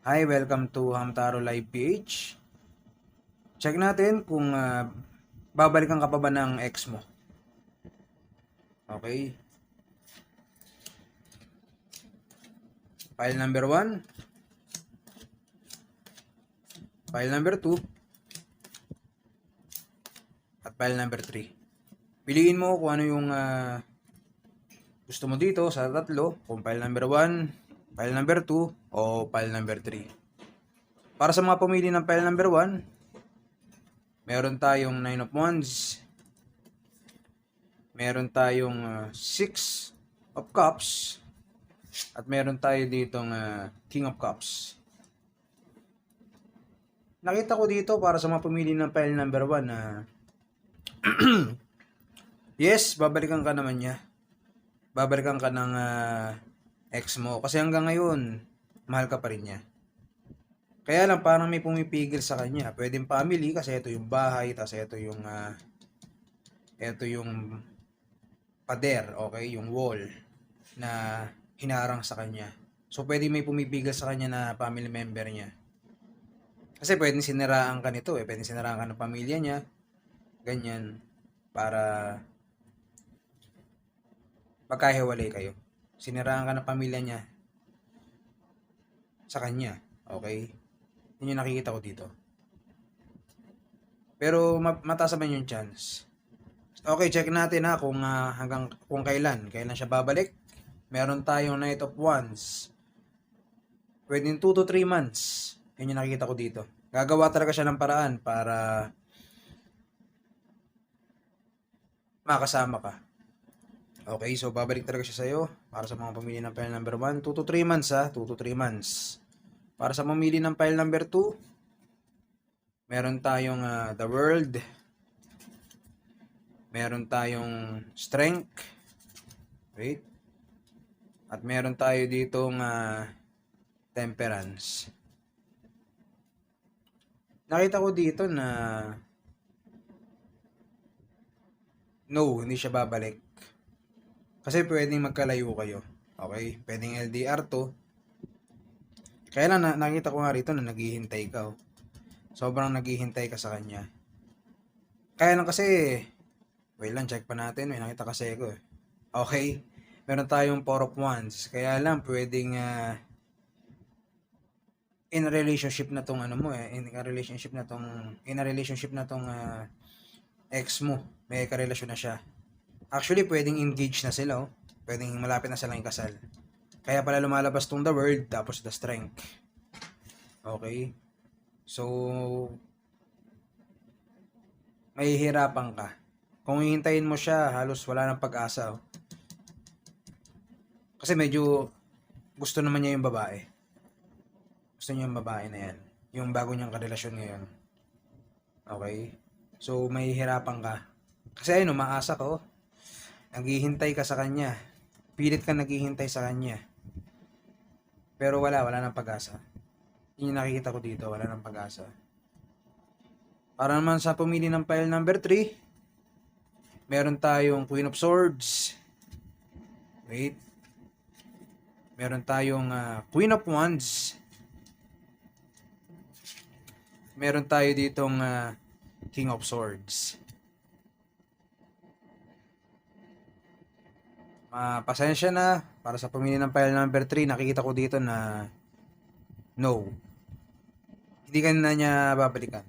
Hi, welcome to Hamtaro Live PH. Check natin kung ah, babalikan ka pa ba ng ex mo. Okay. File number 1. File number 2. At file number 3. Piliin mo kung ano yung ah, gusto mo dito sa tatlo. Kung file number 1, file number 2, o file number 3. Para sa mga pumili ng file number 1, meron tayong 9 of Wands, meron tayong 6 of Cups, at meron tayo ditong ah, King of Cups. Nakita ko dito para sa mga pumili ng file number 1 na yes, babalikan ka naman niya. Babalikan ka ng ah, ex mo. Kasi hanggang ngayon, mahal ka pa rin niya. Kaya lang parang may pumipigil sa kanya. Pwedeng family kasi ito yung bahay, tapos ito yung ah, ito yung pader, okay, yung wall na hinarang sa kanya. So pwede may pumipigil sa kanya na family member niya. Kasi pwedeng siniraan ka nito eh, pwedeng siniraan ka ng pamilya niya. Ganyan para magkahiwalay kayo. Siniraan ka ng pamilya niya sa kanya. Okay? Yun yung nakikita ko dito. Pero ma- mataas naman yung chance. Okay, check natin ha kung ah, hanggang kung kailan. Kailan siya babalik. Meron tayong Night of Wands. Pwedeng 2 to 3 months. Yun yung nakikita ko dito. Gagawa talaga siya ng paraan para makasama ka. Okay, so babalik talaga siya sa'yo para sa mga pamili ng file number 1. 2 to 3 months ha, 2 to 3 months. Para sa mamili ng file number 2, meron tayong ah, The World. Meron tayong Strength. Wait. At meron tayo ditong ah, Temperance. Nakita ko dito na no, hindi siya babalik. Kasi pwedeng magkalayo kayo. Okay? Pwedeng LDR to. Kaya lang na, nakita ko nga rito na naghihintay ka. Oh. Sobrang naghihintay ka sa kanya. Kaya lang kasi, wait lang, check pa natin. May nakita kasi ako eh. Okay? Meron tayong four of wands. Kaya lang, pwedeng ah, in a relationship na tong ano mo eh. In a relationship na tong, in a relationship na tong ah, ex mo. May karelasyon na siya. Actually, pwedeng engaged na sila, oh. Pwedeng malapit na silang ikasal. Kaya pala lumalabas tong the world, tapos the strength. Okay? So, mahihirapan ka. Kung hihintayin mo siya, halos wala nang pag-asa, oh. Kasi medyo gusto naman niya yung babae. Gusto niya yung babae na yan. Yung bago niyang karelasyon ngayon. Okay? So, mahihirapan ka. Kasi ayun, umaasa oh naghihintay ka sa kanya. Pilit ka naghihintay sa kanya. Pero wala, wala nang pag-asa. Yun yung nakikita ko dito, wala nang pag-asa. Para naman sa pumili ng file number 3, meron tayong Queen of Swords. Wait. Meron tayong ah, Queen of Wands. Meron tayo ditong ah, King of Swords. Ah, pasensya na para sa pumili ng file number 3, nakikita ko dito na no. Hindi ka na niya babalikan.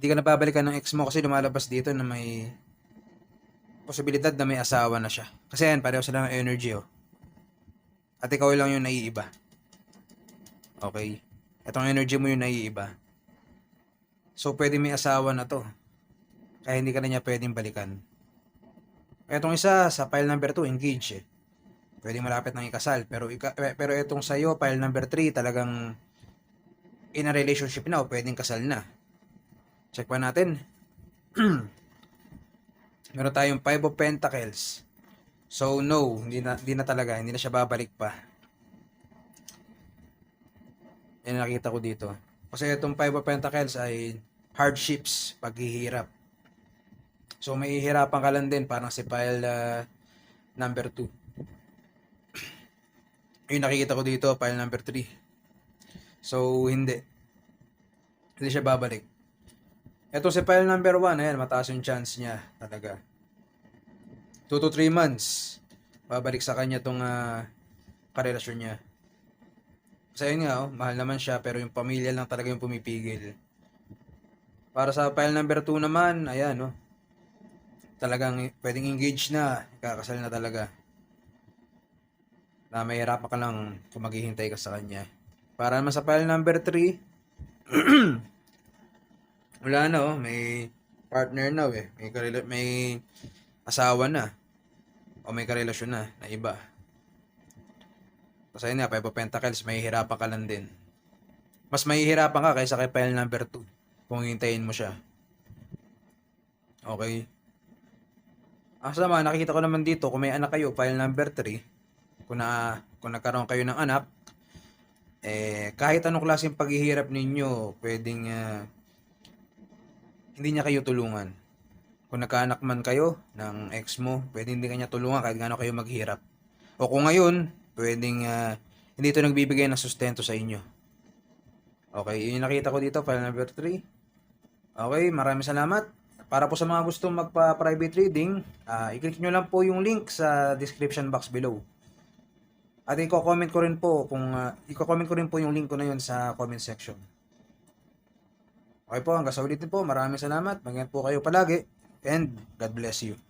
Hindi ka na babalikan ng ex mo kasi lumalabas dito na may posibilidad na may asawa na siya. Kasi yan, pareho sila ng energy oh. At ikaw lang yung naiiba. Okay? Itong energy mo yung naiiba. So, pwede may asawa na to. Kaya hindi ka na niya pwedeng balikan. Etong isa sa file number 2, engage eh. Pwede malapit ng ikasal. Pero, ika, eh, pero etong sa'yo, file number 3, talagang in a relationship na o pwedeng kasal na. Check pa natin. Meron tayong 5 of Pentacles. So, no. Hindi na, hindi na talaga. Hindi na siya babalik pa. Yan nakita ko dito. Kasi itong 5 of Pentacles ay hardships, paghihirap. So, may hihirapan ka lang din, parang si file ah, number 2. Yung nakikita ko dito, file number 3. So, hindi. Hindi siya babalik. Ito si file number 1, ayan, mataas yung chance niya talaga. 2 to 3 months, babalik sa kanya tong ah, karelasyon niya. Kasi yun nga, oh, mahal naman siya, pero yung pamilya lang talaga yung pumipigil. Para sa file number 2 naman, ayan, no. Talagang pwedeng engage na, kakasal na talaga. Na mahirap ka lang kung maghihintay ka sa kanya. Para naman sa file number 3, wala na, oh, may partner na, eh. May, karela- may asawa na. O may karelasyon na, na iba. Kasi yun nga, Five of Pentacles, mahihirapan ka lang din. Mas mahihirapan ka kaysa kay file number 2 kung hintayin mo siya. Okay? Ang sama, nakikita ko naman dito, kung may anak kayo, file number 3, kung, na, kung nagkaroon kayo ng anak, eh, kahit anong klaseng paghihirap ninyo, pwedeng ah, hindi niya kayo tulungan. Kung nagkaanak man kayo ng ex mo, pwede hindi kanya tulungan kahit gaano kayo maghirap. O kung ngayon, pwedeng ah, hindi ito nagbibigay ng sustento sa inyo. Okay, yun yung nakita ko dito, file number 3. Okay, maraming salamat. Para po sa mga gustong magpa-private reading, ah, i-click nyo lang po yung link sa description box below. At i-comment ko rin po kung ah, i-comment ko rin po yung link ko na yun sa comment section. Okay po, hanggang sa ulitin po. Maraming salamat. Mag po kayo palagi. And God bless you.